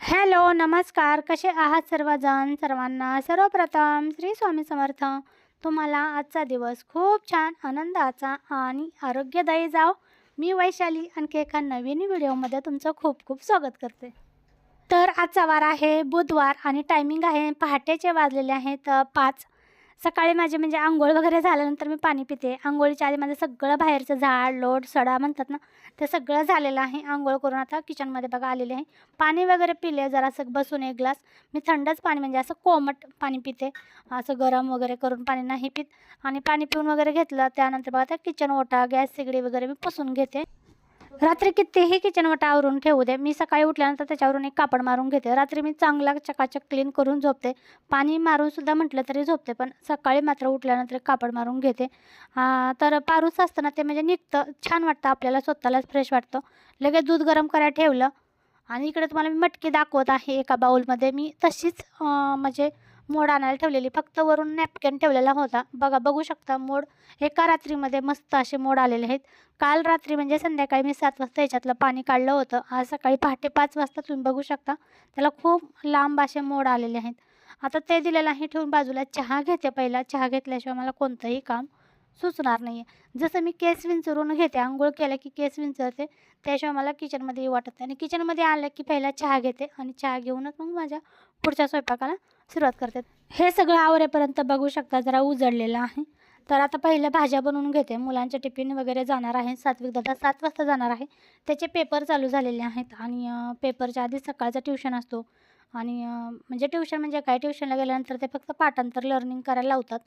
Hello नमस्कार. कसे आहात सर्वजण? सर्वांना सर्वप्रथम श्री स्वामी समर्थ. तुम्हाला आजचा दिवस खूप छान आनंदाचा आणि आरोग्यदायी जाओ मी वैशाली आणखी एका नवीन व्हिडिओमध्ये तुमचं खूप खूप स्वागत करते. तर आजचा वार आहे बुधवार आणि टायमिंग आहे. पहाटेचे वाजलेले आहेत पाच. सकाळी माझे म्हणजे आंघोळ वगैरे झाल्यानंतर मी पाणी पिते. आंघोळीच्या आधी माझं सगळं बाहेरचं झाड लोट सडा म्हणतात ना ते सगळं झालेलं आहे. आंघोळ करून आता किचनमध्ये बघा आलेले आहे. पाणी वगैरे पिले जरासं बसून एक ग्लास. मी थंडच पाणी म्हणजे असं कोमट पाणी पिते. असं गरम वगैरे करून पाणी नाही पित. आणि पाणी पिऊन वगैरे घेतलं त्यानंतर बघा त्या किचन ओटा गॅस सिगडी वगैरे मी पुसून घेते. रात्री कितीही किचनवटा आवरून ठेवू दे मी सकाळी उठल्यानंतर त्याच्यावरून एक कापड मारून घेते. रात्री मी चांगला चकाचक क्लीन करून झोपते. पाणी मारूनसुद्धा म्हटलं तरी झोपते पण सकाळी मात्र उठल्यानंतर कापड मारून घेते. तर पारूस असताना ते म्हणजे निघतं छान वाटतं आपल्याला स्वतःलाच फ्रेश वाटतं. लगेच दूध गरम करायला ठेवलं. आणि इकडे तुम्हाला मी मटकी दाखवत आहे एका बाउलमध्ये मी तशीच म्हणजे मोड आणायला ठेवलेली. फक्त वरून नॅपकिन ठेवलेला होता. बघा बघू शकता मोड. एका रात्रीमध्ये मस्त असे मोड आलेले आहेत. काल रात्री म्हणजे संध्याकाळी मी सात वाजता याच्यातलं पाणी काढलं होतं. आज सकाळी पहाटे पाच वाजता तुम्ही बघू शकता. त्याला खूप लांब असे मोड आलेले आहेत. आता ते दिलेलं आहे ठेवून बाजूला. चहा घेते पहिला. चहा घेतल्याशिवाय मला कोणतंही काम सुचणार नाही आहे जसं मी केस विंचरून घेते आंघोळ केलं की केस विंचरते त्याशिवाय मला किचनमध्ये वाटत नाही. आणि किचनमध्ये आलं की पहिला चहा घेते आणि चहा घेऊनच मग माझ्या पुढच्या स्वयंपाकाला सुरुवात करते हे सगळं आवरेपर्यंत बघू शकता जरा उजळलेलं आहे. तर आता पहिल्या भाज्या बनवून घेते. मुलांचे टिफिन वगैरे जाणार आहे. सात्विक दादा सात वाजता जाणार आहे. त्याचे पेपर चालू झालेले आहेत. आणि पेपरच्या आधी सकाळचा ट्युशन असतो. आणि म्हणजे ट्युशन म्हणजे काय? ट्युशनला गेल्यानंतर ते फक्त पाठांतर लर्निंग करायला लावतात.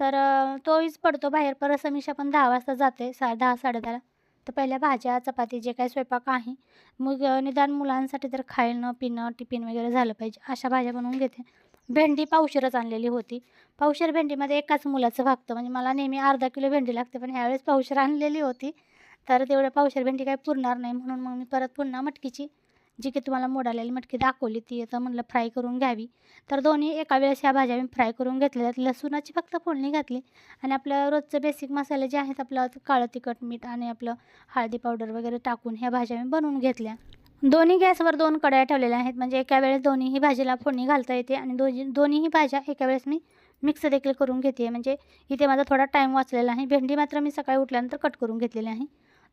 तर अं, तोहीच पडतो बाहेर. परत समीक्षा पण दहा वाजता जाते. सा दहा साडेदहाला. तर पहिल्या भाज्या चपाती जे काही स्वयंपाक आहे. मग निदान मुलांसाठी तर खाणं पिणं टिफिन वगैरे झालं पाहिजे. अशा भाज्या बनवून घेते. भेंडी पावशेरच आणलेली होती. पावशेर भेंडीमध्ये एकाच मुलाचं भागतं. म्हणजे मला नेहमी अर्धा किलो भेंडी लागते पण ह्यावेळेस पावशेर आणलेली होती. तर तेवढं पावशेर भेंडी काही पुरणार नाही. म्हणून मग मी परत पुन्हा मटकीची जी की तुम्हाला मोडालेली मटकी दाखवली ती आता म्हणलं फ्राय करून घ्यावी. तर दोन्ही एका वेळेस ह्या भाज्या मी फ्राय करून घेतलेल्या लसूणाची फक्त फोडणी घातली आणि आपलं रोजचं बेसिक मसाले जे आहेत आपलं काळं तिखट मीठ आणि आपलं हळदी पावडर वगैरे टाकून ह्या भाज्या मी बनवून घेतल्या. दोन्ही गॅसवर दोन कढया ठेवलेल्या आहेत. म्हणजे एका वेळेस दोन्हीही भाजीला फोडणी घालता येते आणि दोन्ही दोन्हीही भाज्या एका वेळेस मी मिक्स देखील करून घेते. म्हणजे इथे माझा थोडा टाईम वाचलेला आहे. भेंडी मात्र मी सकाळी उठल्यानंतर कट करून घेतलेली आहे.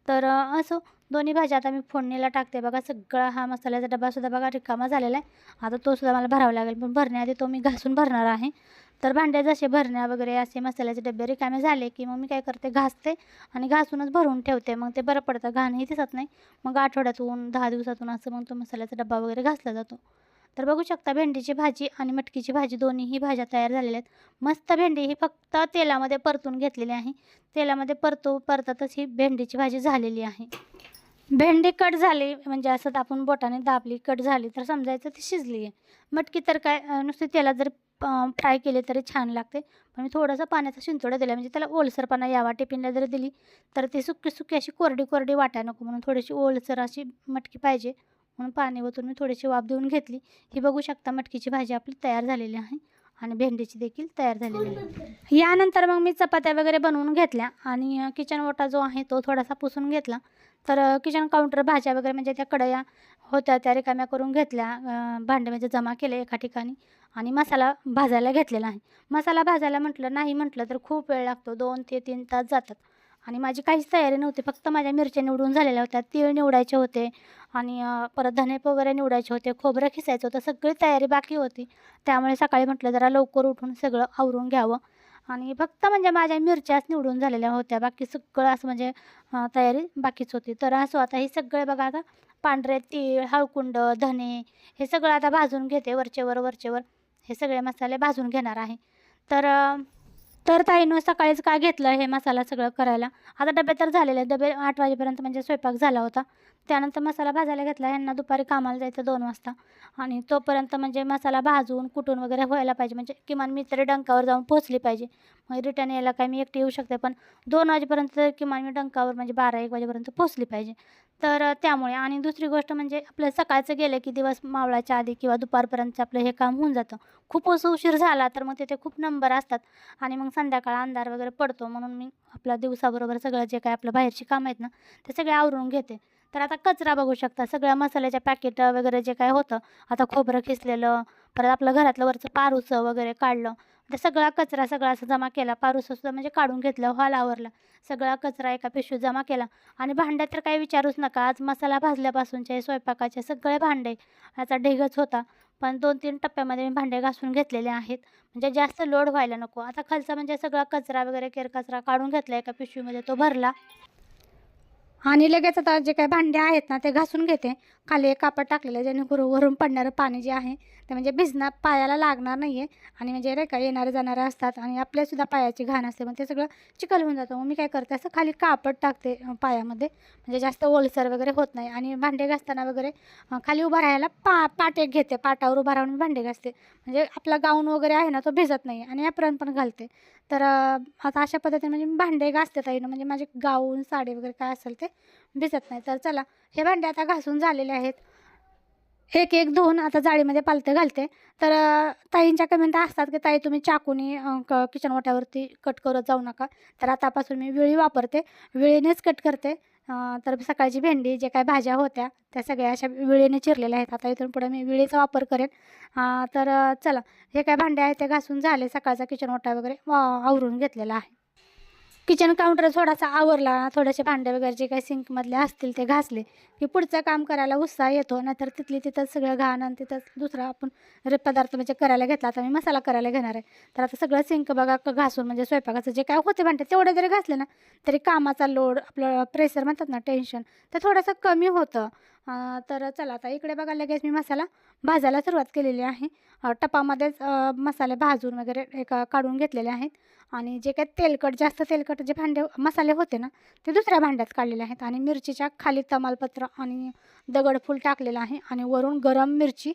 तर असो दोन्ही भाज्या आता मी फोडणीला टाकते. बघा सगळा हा मसाल्याचा डबासुद्धा बघा रिकामा झालेला आहे. आता तो सुद्धा मला भरावा लागेल. पण भरण्याआधी तो मी घासून भरणार आहे. तर भांड्या जसे भरण्या वगैरे असे मसाल्याचे डबे रिकामे झाले की मग मी काय करते? घासते आणि घासूनच भरून ठेवते. मग ते बरं पडतं. घाणही दिसत नाही. मग आठवड्यातून दहा दिवसातून असं मग तो मसाल्याचा डबा वगैरे घासला जातो. तर बघू शकता भेंडीची भाजी आणि मटकीची भाजी दोन्हीही भाज्या तयार झालेल्या आहेत. मस्त भेंडी ही फक्त तेलामध्ये परतून घेतलेली आहे. तेलामध्ये परतो परतातच ही भेंडीची भाजी झालेली आहे. भेंडी कट झाली म्हणजे असं आपण बोटाने दाबली कट झाली तर समजायचं ती शिजली आहे. मटकी तर काय नुसती तेलात जर फ्राय केली तरी छान लागते. पण मी थोडासा पाण्याचा शिंतोडा दिला म्हणजे त्याला ओलसरपणा यावा टिफिनला जरी दिली तर ती सुकी सुकी अशी कोरडी कोरडी वाटाय नको म्हणून थोडीशी ओलसर अशी मटकी पाहिजे. म्हणून पाणी ओतून मी थोडीशी वाफ देऊन घेतली. ही बघू शकता मटकीची भाजी आपली तयार झालेली आहे आणि भेंडीची देखील तयार झालेली आहे. यानंतर मग मी चपात्या वगैरे बनवून घेतल्या आणि किचन ओटा जो आहे तो थोडासा पुसून घेतला. तर किचन काउंटर भाज्या वगैरे म्हणजे त्या कढया होत्या त्या रिकाम्या करून घेतल्या. भांडे म्हणजे जमा केले एका ठिकाणी आणि मसाला भाजायला घेतलेला आहे. मसाला भाजायला म्हटलं नाही म्हटलं तर खूप वेळ लागतो. दोन ते तीन तास जातात. आणि माझी काहीच तयारी नव्हती. फक्त माझ्या मिरच्या निवडून झालेल्या होत्या. तीळ निवडायचे होते आणि परत धने वगैरे निवडायचे होते. खोबरं खिसायचं होतं. सगळी तयारी बाकी होती. त्यामुळे सकाळी म्हटलं जरा लवकर उठून सगळं आवरून घ्यावं. आणि फक्त म्हणजे माझ्या मिरच्याच निवडून झालेल्या होत्या. बाकी सगळं असं म्हणजे तयारी बाकीच होती. तर असं आता हे सगळे बघा आता पांढरे तीळ हळकुंड धने हे सगळं आता भाजून घेते वरचेवर वरचेवर. हे सगळे मसाले भाजून घेणार आहे. तर तर ताईनं सकाळीच काय घेतलं हे मसाला सगळं करायला? आता डबे तर झालेले डबे आठ वाजेपर्यंत म्हणजे स्वयंपाक झाला होता. त्यानंतर मसाला भाजायला घेतला. यांना दुपारी कामाला जायचं दोन वाजता. आणि तोपर्यंत म्हणजे मसाला भाजून कुटून वगैरे व्हायला पाहिजे. म्हणजे किमान मी तरी डंकावर जाऊन पोचली पाहिजे. मग रिटर्न यायला काय मी एकटी येऊ शकते. पण दोन वाजेपर्यंत किमान मी डंकावर म्हणजे बारा एक वाजेपर्यंत पोचली पाहिजे. तर त्यामुळे आणि दुसरी गोष्ट म्हणजे आपलं सकाळचं गेलं की दिवस मावळाच्या आधी किंवा दुपारपर्यंत आपलं हे काम होऊन जातं. खूप उशीर झाला तर मग तिथे खूप नंबर असतात आणि मग संध्याकाळ अंधार वगैरे पडतो म्हणून मी आपल्या दिवसाबरोबर सगळं जे काय आपलं बाहेरची कामं आहेत ना ते सगळे आवरून घेते. तर आता कचरा बघू शकता सगळ्या मसाल्याच्या पॅकेट वगैरे जे काय होतं आता खोबरं खिसलेलं परत आपलं घरातलं वरचं पारूचं वगैरे काढलं तर सगळा कचरा सगळा असं जमा केला पारूचं सुद्धा म्हणजे काढून घेतलं हॉल आवरला सगळा कचरा एका पिशवीत जमा केला. आणि भांड्यात तर काही विचारूच नका आज मसाला भाजल्यापासूनचे स्वयंपाकाचे सगळे भांडे याचा ढेगच होता. पण दोन तीन टप्प्यामध्ये मी भांडे घासून घेतलेले आहेत. म्हणजे जास्त लोड व्हायला नको. आता खालचा म्हणजे सगळा कचरा वगैरे केरकचरा काढून घेतला एका पिशवीमध्ये तो भरला. आणि लगेच आता जे काही भांडे आहेत ना ते घासून घेते. खाली एक कापड टाकलेलं आहे जेणेकरून वरून पडणारं पाणी जे आहे ते म्हणजे भिजणार पायाला लागणार नाही आहे आणि म्हणजे नाही का येणारे जाणारे असतात आणि आपल्यासुद्धा पायाची घाण असते मग ते सगळं चिखल होऊन जातं. मग मी काय करते असं खाली कापड टाकते पायामध्ये. म्हणजे जास्त ओलसर वगैरे होत नाही. आणि भांडे घासताना वगैरे खाली उभं राहायला पा पाट एक घेते. पाटावर उभं राहून भांडे घासते. म्हणजे आपला गाऊन वगैरे आहे ना तो भिजत नाही. आणि ॲप्रॉन पण घालते. तर आता अशा पद्धतीने म्हणजे भांडे घासते ताईनं. म्हणजे माझे गाऊन साडी वगैरे काय असेल ते भिजत नाही. तर चला हे भांडे आता घासून झालेले आहेत. एक एक धुवून आता जाळीमध्ये पालते घालते. तर ताईंच्या कमेंट असतात की ताई तुम्ही चाकूनी क किचन ओट्यावरती कट करत जाऊ नका. तर आतापासून मी विळी वापरते. विळीनेच कट करते. तर सकाळची भेंडी जे काय भाज्या होत्या त्या सगळ्या अशा विळीने चिरलेल्या आहेत. आता इथून पुढे मी विळीचा वापर करेन. तर चला हे काय भांडे आहेत ते घासून झाले. सकाळचा किचन ओटा वगैरे वा- आवरून घेतलेला आहे. किचन काउंटर थोडासा आवरला थोडेसे भांडे वगैरे जे काही सिंकमधले असतील ते घासले. की पुढचं काम करायला उत्साह येतो नाहीतर तिथली तिथंच सगळं घाण आणि तिथंच दुसरा आपण पदार्थ म्हणजे करायला घेतला आता मी मसाला करायला घेणार आहे. तर आता सगळं सिंक बघा घासून म्हणजे स्वयंपाकाचं जे काय होते भांडे तेवढे जरी घासले ना तरी कामाचा लोड आपलं प्रेशर म्हणतात ना टेन्शन ते थोडंसं कमी होतं. तर चला आता इकडे बघा लगेच मी मसाला भाजायला सुरुवात केलेली आहे. टपामध्येच मसाले भाजून वगैरे एका काढून घेतलेले आहेत. आणि जे काही तेलकट जास्त तेलकट जे भांडे मसाले होते ना ते दुसऱ्या भांड्यात काढलेले आहेत. आणि मिरचीच्या खाली तमालपत्र आणि दगडफूल टाकलेलं आहे आणि वरून गरम मिरची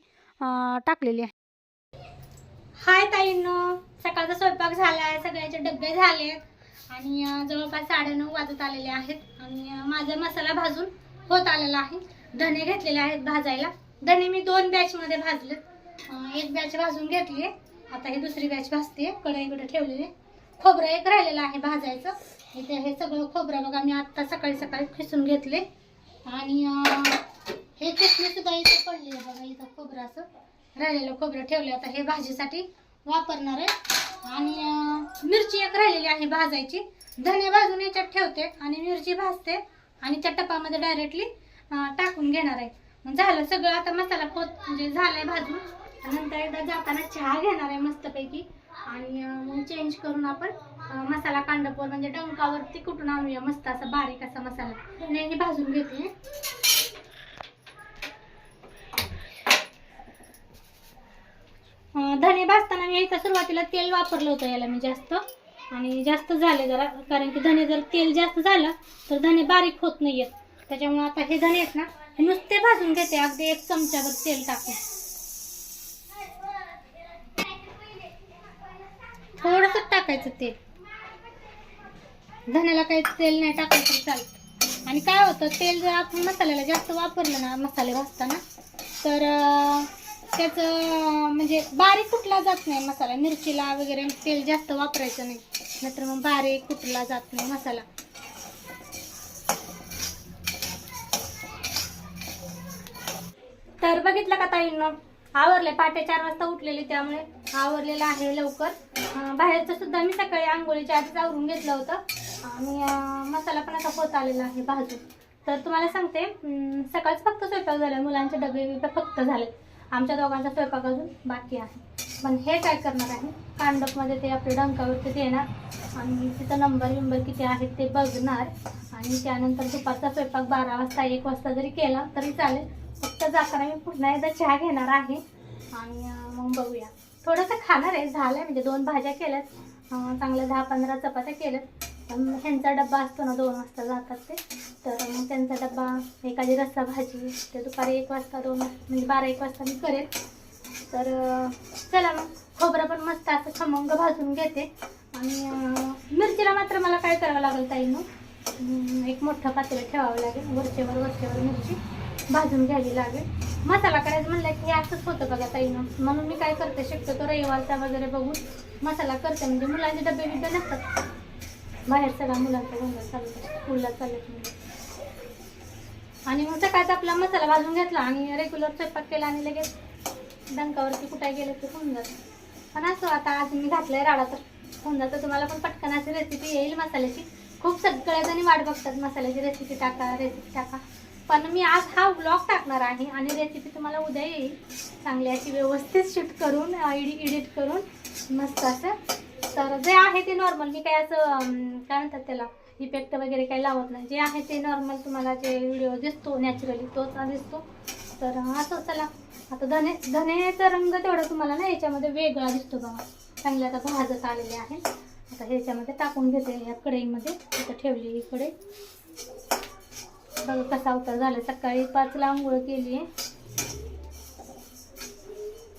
टाकलेली आहे. हाय ताईंनो सकाळचा स्वयंपाक झाला आहे सगळ्याचे डबे झाले आणि जवळपास साडेनऊ वाजत आलेले आहेत आणि माझा मसाला भाजून होत आलेला आहे. धने घेतलेले आहेत भाजायला. धने मी दोन बॅचमध्ये भाजलेत. एक बॅच भाजून घेतली आता ही दुसरी बॅच भाजते कढईकडे ठेवलेली खोबरं एक राहिलेलं आहे भाजायचं. इथे हे सगळं खोबरं बघा मी आत्ता सकाळी सकाळी खिसून घेतले. आणि हे चटणी सुद्धा इथे पडली आहे बघा इथं खोबरं असं राहिलेलं खोबरं ठेवले आता हे भाजीसाठी वापरणार आहे. आणि मिरची एक राहिलेली आहे भाजायची. धने भाजून याच्यात ठेवते आणि मिरची भाजते आणि त्या टपामध्ये डायरेक्टली टाकून घेणार आहे. मग झालं सगळं. आता मसाला खोत म्हणजे झालाय भाजून. नंतर एकदा जाताना चहा घेणार आहे मस्तपैकी. आणि मग चेंज करून आपण मसाला कांडपूर म्हणजे डंकावरती कुठून आणूया मस्त असा बारीक असा मसाला. नेहमी भाजून घेते. धने भाजताना मी इथं सुरुवातीला तेल वापरलं होतं याला मी जास्त. आणि जास्त झाले जरा कारण की धने जर तेल जास्त झालं तर धने बारीक होत नाहीयेत. त्याच्यामुळे आता हे धने आहेत ना हे नुसते भाजून घेते. अगदी एक चमच्यावर तेल टाकून थोडस टाकायचं तेल. धण्याला काही तेल नाही टाकायचं चालतं आणि काय होतं तेल जर आपण मसाल्याला जास्त वापरलं ना मसाले भाजताना तर त्याचं म्हणजे बारीक कुठला जात नाही मसाला. मिरचीला वगैरे तेल जास्त वापरायचं नाही. नंतर मग बारीक कुठला जात नाही मसाला. तर बघितलं का ताईंना आवरले. पहाटे चार वाजता उठलेले त्यामुळे. आवरलेलं आहे लवकर. बाहेरचं सुद्धा मी सकाळी आंघोळीच्या आधीच आवरून घेतलं होतं. आणि मसाला पण आता होत आलेला आहे भाजून. तर तुम्हाला सांगते सकाळच फक्त स्वयंपाक झाला. मुलांचे डबे बिबे फक्त झाले. आमच्या दोघांचा स्वयंपाक अजून बाकी आहे. पण हे काय करणार आहे? कांडपमध्ये ते आपल्या डंकावरती देणार आणि तिथं नंबर विंबर किती आहेत ते बघणार. आणि त्यानंतर दुपारचा स्वयंपाक बारा वाजता एक वाजता जरी केला तरी चालेल. फक्त जाताना मी पुन्हा एकदा चहा घेणार आहे. आणि मग बघूया. थोडंसं खाणार आहे झालं म्हणजे दोन भाज्या केल्यात. चांगल्या दहा पंधरा चपात्या केल्यात. ह्यांचा डब्बा असतो ना दोन वाजता जातात ते. तर मग त्यांचा डब्बा एखादी रस्सा भाजी ते दुपारी एक वाजता दोन म्हणजे बारा एक वाजता मी करेन तर चला मग. खोबरं पण मस्त असं खमंग भाजून घेते. आणि मिरचीला मात्र मला काय करावं लागेल ताईनं एक मोठं पात्र ठेवावं लागेल. वरचेवर वरचेवर मिरची भाजून घ्यावी लागेल. मसाला करायचं म्हणलं की हे असंच होतं बघा ताईनं म्हणून मी काय करते शक्यतो रविवारचा वगैरे बघून मसाला करते. म्हणजे मुलांचे डबे बिबे नसतात. बाहेर सगळ्या मुलांचा गोंधळ चालत स्कूलला चालत म्हणजे आणि मग सकाळचा आपला मसाला भाजून घेतला आणि रेग्युलर स्वयंपाक केला आणि लगेच डंकावरती कुठे गेलं ते होऊन जातं. पण असं आता आज मी घातलंय राडा तर होऊन जातं. तुम्हाला पण पटकन अशी रेसिपी येईल मसाल्याची. खूप सगळ्याजणी वाट बघतात मसाल्याची रेसिपी टाका रेसिपी टाका. पण मी आज हा ब्लॉग टाकणार आहे आणि रेसिपी तुम्हाला उद्या येईल. चांगली अशी व्यवस्थित शूट करून एडिट करून मस्त असं. तर जे आहे ते नॉर्मल मी काय असं काय म्हणतात त्याला इफेक्ट वगैरे काही लावत नाही. जे आहे ते नॉर्मल तुम्हाला जे व्हिडिओ दिसतो नॅचरली तोच दिसतो. तर असं चला. आता धने धनेचा रंग तेवढा तुम्हाला ना याच्यामध्ये वेगळा दिसतो बघा. चांगले आता भाजत आलेले आहे. आता ह्याच्यामध्ये टाकून घेते या कढईमध्ये. इथं ठेवली ही कढई. बघा कसा अवतार झाला सकाळी पाचला आंघोळ केली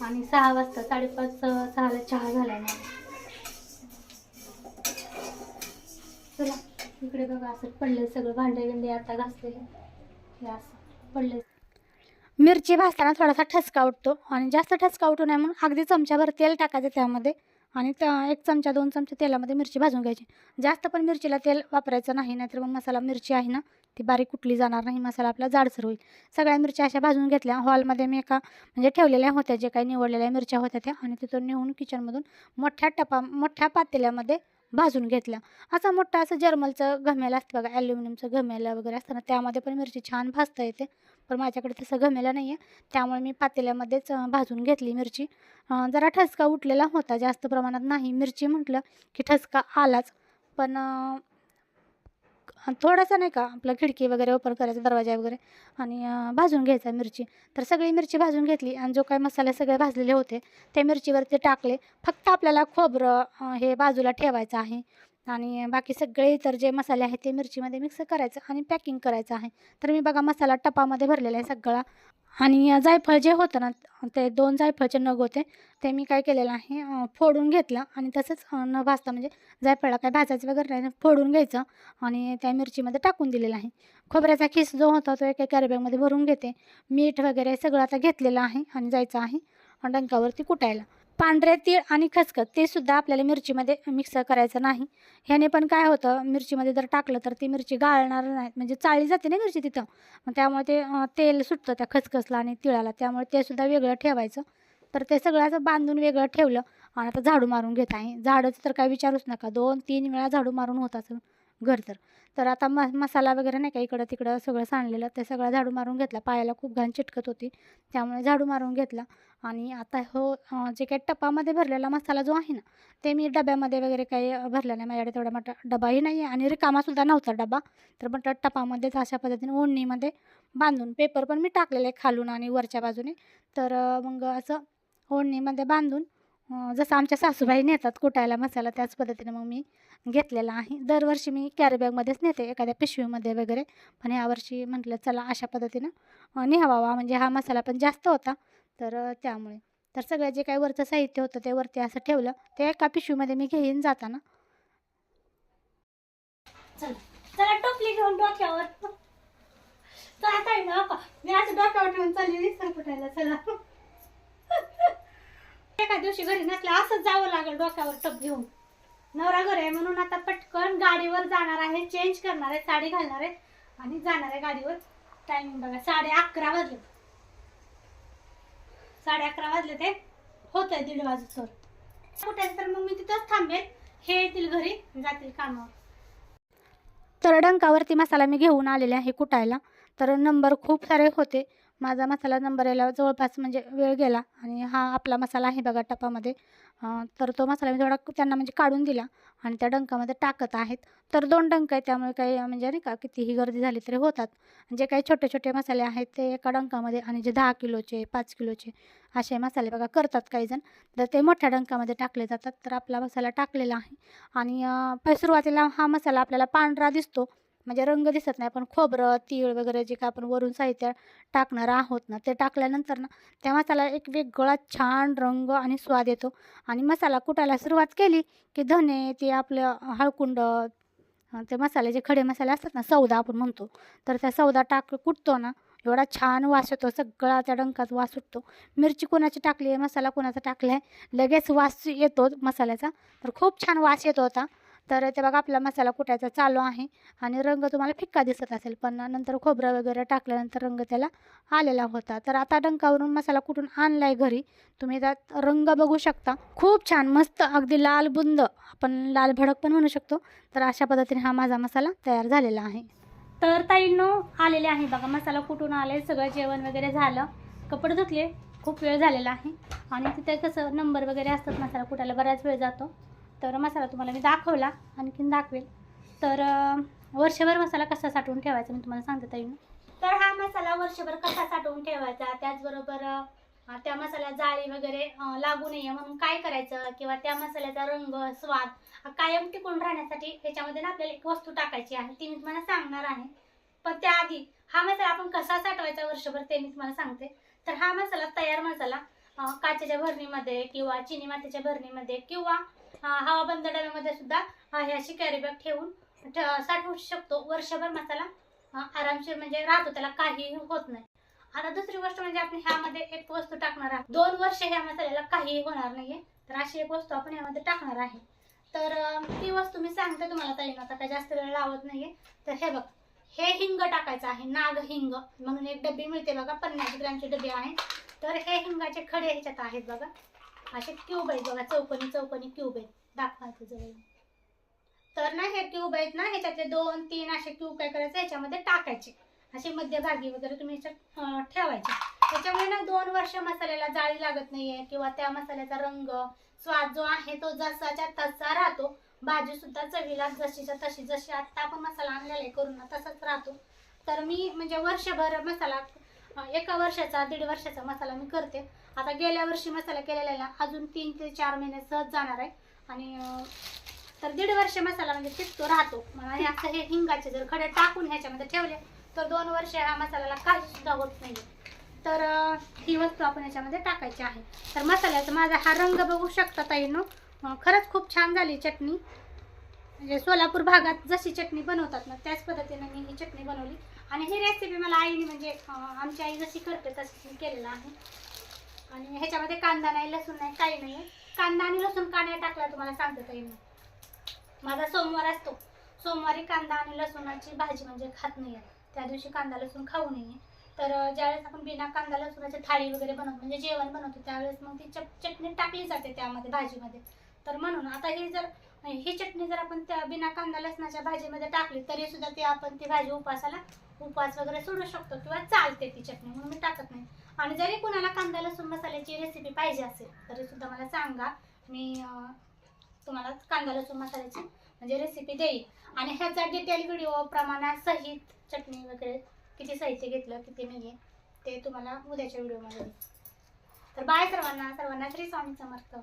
आणि सहा वाजता साडेपाच सहाला चहा झाला ना चला इकडे बघा असं पडले सगळं भांडे बिंडे आता घासलेले. हे असं पडले मिरची भाजताना थोडासा ठसका उठतो आणि जास्त ठसका उठू नये म्हणून अगदी चमच्याभर तेल टाकायचं त्यामध्ये आणि त्या एक चमचा दोन चमचे तेलामध्ये मिरची भाजून घ्यायची. जास्त पण मिरचीला तेल वापरायचं नाही नाहीतर मग मसाला मिरची आहे ना ती बारीक कुठली जाणार नाही मसाला आपला जाडसर होईल. सगळ्या मिरच्या अशा भाजून घेतल्या. हॉलमध्ये मी एका म्हणजे ठेवलेल्या होत्या जे काही निवडलेल्या मिरच्या होत्या त्या आणि तिथून नेऊन किचनमधून मोठ्या टपा मोठ्या पातेल्यामध्ये भाजून घेतल्या. असा मोठा असं जर्मलचं घमेला असतं बघा ॲल्युमिनियमचं घमेलं वगैरे असतं ना त्यामध्ये पण मिरची छान भाजता येते. पण माझ्याकडे तसं घमेला नाही आहे. त्यामुळे मी पातेल्यामध्येच भाजून घेतली मिरची. जरा ठसका उठलेला होता जास्त प्रमाणात नाही. मिरची म्हटलं की ठसका आलाच. पण थोडासा नाही का आपलं खिडकी वगैरे ओपन करायचा दरवाजा वगैरे आणि भाजून घ्यायचा मिरची. तर सगळी मिरची भाजून घेतली आणि जो काही मसाले सगळे भाजलेले होते ते मिरचीवरती टाकले. फक्त आपल्याला खोबरं हे बाजूला ठेवायचं आहे. आणि बाकी सगळे इतर जे मसाले आहेत ते मिरचीमध्ये मिक्स करायचं आणि पॅकिंग करायचं आहे. तर मी बघा मसाला टपामध्ये भरलेला आहे सगळा. आणि जायफळ जे होतं ना ते दोन जायफळचे नग होते ते मी काय केलेलं आहे फोडून घेतलं आणि तसंच न भाजता म्हणजे जायफळा काय भाजायचं वगैरे नाही फोडून घ्यायचं आणि त्या मिरचीमध्ये टाकून दिलेलं आहे. खोबऱ्याचा खिस जो होता तो एका कॅरीबॅगमध्ये भरून घेते. मीठ वगैरे सगळं आता घेतलेलं आहे आणि जायचं आहे डंकावरती कुटायला. पांढरे तीळ आणि खसखस ते सुद्धा आपल्याला मिरचीमध्ये मिक्स करायचं नाही. ह्याने पण काय होतं मिरचीमध्ये जर टाकलं तर ती मिरची गाळणार नाही. म्हणजे चाळली जाते ना मिरची तिथं. मग त्यामुळे ते तेल सुटतं त्या खसखसला आणि तिळाला. त्यामुळे ते सुद्धा वेगळं ठेवायचं. तर ते सगळं असं बांधून वेगळं ठेवलं. आणि आता झाडू मारून घेत आहे. झाडाचं तर काय विचारूच नका. दोन तीन वेळा झाडू मारून होत असं घर तर तर आता म मसाला वगैरे नाही का इकडं तिकडं सगळं सांडलेलं ते सगळं झाडू मारून घेतला. पायाला खूप घाण चिटकत होती त्यामुळे झाडू मारून घेतला. आणि आता हो जे काही टपामध्ये भरलेला मसाला जो आहे ना ते मी डब्यामध्ये वगैरे काही अं, भरला नाही. माझ्याकडे तेवढा मोठा डबाही नाही आहे आणि रिकामासुद्धा नव्हता डबा. तर म्हटलं टपामध्येच अशा पद्धतीने ओढणीमध्ये बांधून पेपर पण मी टाकलेले खालून आणि वरच्या बाजूने. तर मग असं ओढणीमध्ये बांधून जसं आमच्या सासूबाई नेतात कुटायला मसाला त्याच पद्धतीने मग मी घेतलेला आहे. दरवर्षी मी कॅरीबॅगमध्येच नेते एखाद्या पिशवीमध्ये वगैरे. पण यावर्षी म्हटलं चला अशा पद्धतीनं अं, न्यावावा. म्हणजे हा मसाला पण जास्त होता तर त्यामुळे. तर सगळं जे काही वरचं साहित्य होतं ते वरती असं ठेवलं. ते एका पिशवीमध्ये मी घेईन जाताना. चला चला टोपली घेऊन डोक्यावर. मी असं डोक्यावर ठेवून चालली चला. एका दिवशी घरी नसल्या असंच जावं लागेल डोक्यावर टप घेऊन. नवरा घर आहे म्हणून आता पटकन गाडीवर जाणार आहे चेंज करणार आहे साडी घालणार आहे आणि जाणार आहे गाडीवर. टायमिंग बघा साडे अकरा वाजले. साडे अकरा वाजले ते होत आहे दीड वाजता कुठे तर मग मी तिथंच थांबेल हे येतील घरी जातील कामावर. तर डंकावरती मसाला मी घेऊन आलेले आहे कुटायला. तर नंबर खूप सारे होते. माझा मसाला नंबर यायला जवळपास म्हणजे वेळ गेला आणि हा आपला मसाला आहे बघा टपामध्ये. तर तो मसाला मी थोडा त्यांना म्हणजे काढून दिला आणि त्या डंकामध्ये टाकत आहेत. तर दोन डंक आहेत त्यामुळे काही म्हणजे नाही का कितीही गर्दी झाली तरी होतात. जे काही छोटे छोटे मसाले आहेत ते एका डंकामध्ये आणि जे दहा किलोचे पाच किलोचे असे मसाले बघा करतात काही जण तर ते मोठ्या डंकामध्ये टाकले जातात. तर आपला मसाला टाकलेला आहे आणि पहि- सुरुवातीला हा मसाला आपल्याला पांढरा दिसतो. म्हणजे रंग दिसत नाही पण खोबरं तीळ वगैरे जे काय आपण वरून साहित्य टाकणार आहोत ना ते टाकल्यानंतर ना त्या मसाला एक वेगळा छान रंग आणि स्वाद येतो. आणि मसाला कुटायला सुरुवात केली की धने ते आपलं हळकुंड ते मसाले जे खडे मसाले असतात ना सौदा आपण म्हणतो तर त्या सौदा टाक कुटतो ना एवढा छान वास येतो सगळा त्या डंकात वास उठतो मिरची कोणाची टाकली आहे मसाला कोणाचा टाकला आहे लगेच वास येतो मसाल्याचा. तर खूप छान वास येतो होता. तर ते बघा आपला मसाला कुटायचा चालू आहे आणि रंग तुम्हाला फिक्का दिसत असेल पण नंतर खोबरं वगैरे टाकल्यानंतर रंग त्याला आलेला होता. तर आता डंकावरून मसाला कुठून आणला आहे घरी तुम्ही त्यात रंग बघू शकता. खूप छान मस्त अगदी लाल बुंद आपण लाल भडक पण म्हणू शकतो. तर अशा पद्धतीने हा माझा मसाला तयार झालेला आहे. तर ताईंनो आलेले आहे बघा मसाला कुठून आले सगळं जेवण वगैरे झालं. कपडे धुतले खूप वेळ झालेला आहे. आणि तिथे कसं नंबर वगैरे असतात मसाला कुटायला बराच वेळ जातो. तर मसाला तुम्हाला मी दाखवला आणखीन दाखवेल. तर वर्षभर मसाला कसा साठवून ठेवायचा मी तुम्हाला सांगते ताई. तर हा मसाला वर्षभर कसा साठवून ठेवायचा? त्याचबरोबर त्या मसाल्यात जाळी वगैरे लागू नये म्हणून काय करायचं? किंवा त्या मसाल्याचा रंग स्वाद कायम टिकून राहण्यासाठी त्याच्यामध्ये ना आपल्याला एक वस्तू टाकायची आहे ती मी तुम्हाला सांगणार आहे. पण त्याआधी हा मसाला आपण कसा साठवायचा वर्षभर ते मी तुम्हाला सांगते. तर हा मसाला तयार मसाला काचेच्या भरणीमध्ये किंवा चिनी मातीच्या भरणीमध्ये किंवा हवा हवाबंद डब्यामध्ये सुद्धा अं, हे अशी कॅरी बॅग ठेवून साठवू शकतो. वर्षभर मसाला आरामशीर म्हणजे राहतो. त्याला काहीही होत नाही. आता दुसरी गोष्ट म्हणजे आपण ह्यामध्ये एक वस्तू टाकणार आहोत. दोन वर्ष ह्या मसाल्याला काहीही होणार नाहीये. तर अशी एक वस्तू आपण यामध्ये टाकणार आहे. तर ती वस्तू मी सांगते तुम्हाला ताई. आता काय जास्त वेळ लावत नाहीये. तर हे बघ. हे हिंग टाकायचं आहे. नाग हिंग. म्हणून एक डबी मिळते बघा. पन्नास ग्रॅमची डबी आहे. तर हे हिंगाचे खडे ह्याच्यात आहेत बघा. असे क्यूब आहेत बघा चौकोनी चौकोनी क्यूब आहेत. दाखवायचं जवळ. तर ना हे क्यूब आहेत ना ह्याच्यातले दोन तीन असे क्यूब काय करायचे ह्याच्यामध्ये टाकायचे. असे मध्यभागी वगैरे तुम्ही ह्याच्यात ठेवायचे. त्याच्यामुळे ना दोन वर्ष मसाल्याला जाळी लागत नाहीये किंवा त्या मसाल्याचा रंग स्वाद जो आहे तो जसाच्या तसा राहतो. भाजी सुद्धा चवीला जशीच्या तशी जशी आत्ता आपण मसाला आणलेला आहे करून तसाच राहतो. तर मी म्हणजे वर्षभर मसाला एका वर्षाचा दीड वर्षाचा मसाला मी करते. आता गेल्या वर्षी मसाला केलेला आहे ना अजून तीन ते चार महिने सहज जाणार आहे. आणि तर दीड वर्ष मसाला म्हणजे टिकतो राहतो. आणि आता हे हिंगाचे जर खडे टाकून ह्याच्यामध्ये ठेवले तर दोन वर्ष ह्या मसाल्याला काही सुद्धा होत नाही तर ही वस्तू आपण याच्यामध्ये टाकायची आहे. तर मसाल्याचा माझा हा रंग बघू शकता ताईनो. अं, खरंच खूप छान झाली चटणी. म्हणजे सोलापूर भागात जशी चटणी बनवतात ना त्याच पद्धतीने मी ही चटणी बनवली. आणि ही रेसिपी मला आईने म्हणजे आमची आई जशी करते तशी मी केलेलं आहे. आणि ह्याच्यामध्ये कांदा नाही लसूण नाही काही नाही. कांदा आणि लसूण का नाही टाकला तुम्हाला सांगते मी. माझा सोमवार असतो. सोमवारी कांदा आणि लसूणाची भाजी म्हणजे खात नाही त्या दिवशी कांदा लसूण खाऊ नये. तर ज्यावेळेस आपण बिना कांदा लसूणाची थाळी वगैरे बनवतो म्हणजे जेवण बनवतो त्यावेळेस मग ती चट चटणी टाकली जाते त्यामध्ये भाजीमध्ये. तर म्हणून आता ही जर ही चटणी जर आपण त्या बिना कांदा लसणाच्या भाजीमध्ये टाकली तरी सुद्धा ती आपण ती भाजी उपासाला उपवास वगैरे सोडू शकतो किंवा चालते ती चटणी म्हणून मी टाकत नाही. आणि जरी कुणाला कांदा लसूण मसाल्याची रेसिपी पाहिजे असेल तरी सुद्धा मला सांगा. मी तुम्हाला कांदा लसूण मसाल्याची म्हणजे रेसिपी देईल आणि ह्याचा डिटेल व्हिडिओ प्रमाणासहित चटणी वगैरे किती साहित्य घेतलं किती नाही आहे ते तुम्हाला उद्याच्या व्हिडिओमध्ये तर बाय सर्वांना. सर्वांना श्री स्वामी समर्थ